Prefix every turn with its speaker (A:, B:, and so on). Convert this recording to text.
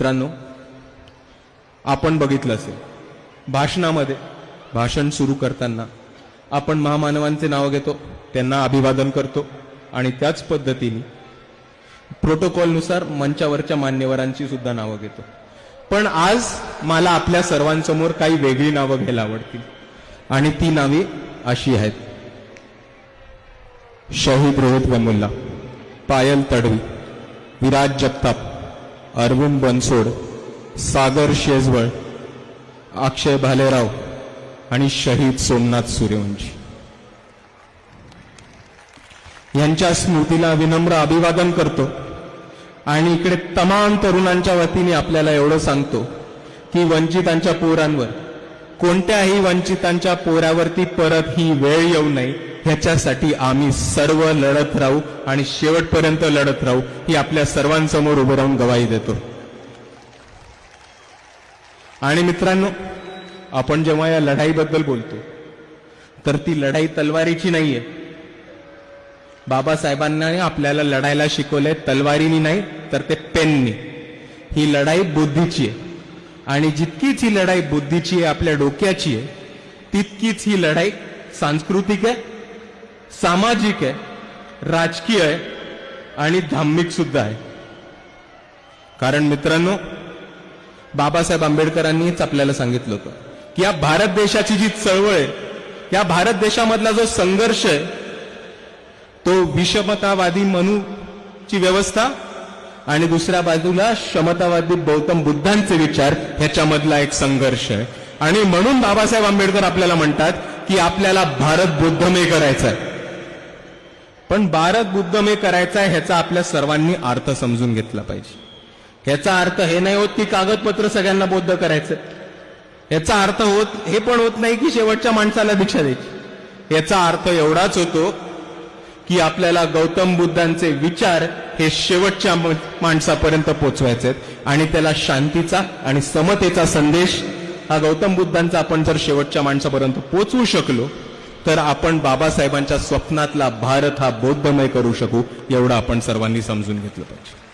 A: मित्रांनो आपण बघितलं असेल भाषणामध्ये भाषण सुरू करताना आपण महामानवांचे नाव घेतो त्यांना अभिवादन करतो आणि त्याच पद्धतीने प्रोटोकॉलनुसार मंचावरच्या मान्यवरांची सुद्धा नावं घेतो. पण आज मला आपल्या सर्वांसमोर काही वेगळी नावं घ्यायला आवडतील. आणि ती नावे अशी आहेत. शहीद रोहित वेमुल्ला पायल तडवी विराज जगताप अरविंद बनसोड सागर शेजवळ अक्षय भालेराव आणि शहीद सोमनाथ सूर्यवंशी. यांच्या स्मृतीला विनम्र अभिवादन करतो आणि इकडे तमाम तरुणांच्या वतीने आपल्याला एवढं सांगतो की वंचितांच्या पोरांवर कोणत्याही वंचितांच्या पोरावरती परत ही वेळ येऊ नये. ह्याच्यासाठी आम्ही सर्व लढत राहू आणि शेवटपर्यंत लढत राहू ही आपल्या सर्वांसमोर उभं राहून गवाही देतो. आणि मित्रांनो आपण जेव्हा या लढाईबद्दल बोलतो तर ती लढाई तलवारीची नाहीये. बाबासाहेबांना आपल्याला लढायला शिकवलंय तलवारीनी नाही तर ते पेननी. ही लढाई बुद्धीची आहे. आणि जितकीच ही लढाई बुद्धीची आहे आपल्या डोक्याची आहे तितकीच ही लढाई सांस्कृतिक आहे सामाजिक आहे राजकीय आहे आणि धार्मिक सुद्धा आहे. कारण मित्रांनो बाबासाहेब आंबेडकरांनीच आपल्याला सांगितलं होतं की या भारत देशाची जी चळवळ आहे या भारत देशामधला जो संघर्ष आहे तो विषमतावादी मनूची व्यवस्था आणि दुसऱ्या बाजूला क्षमतावादी गौतम बुद्धांचे विचार ह्याच्यामधला एक संघर्ष आहे. आणि म्हणून बाबासाहेब आंबेडकर आपल्याला म्हणतात की आपल्याला भारत बुद्धमय करायचा आहे. पण भारत बुद्धमय करायचा आहे ह्याचा आपल्या सर्वांनी अर्थ समजून घेतला पाहिजे. ह्याचा अर्थ हे नाही होत की कागदपत्र सगळ्यांना बौद्ध करायचं. याचा अर्थ होत हे पण होत नाही की शेवटच्या माणसाला दीक्षा द्यायची. याचा अर्थ एवढाच होतो की आपल्याला गौतम बुद्धांचे विचार हे शेवटच्या माणसापर्यंत पोचवायचे आहेत. आणि त्याला शांतीचा आणि समतेचा संदेश हा गौतम बुद्धांचा आपण जर शेवटच्या माणसापर्यंत पोचवू शकलो तर आपण बाबासाहेबांच्या स्वप्नातला भारत हा बौद्धमय करू शकू एवढं आपण सर्वांनी समजून घेतलं पाहिजे.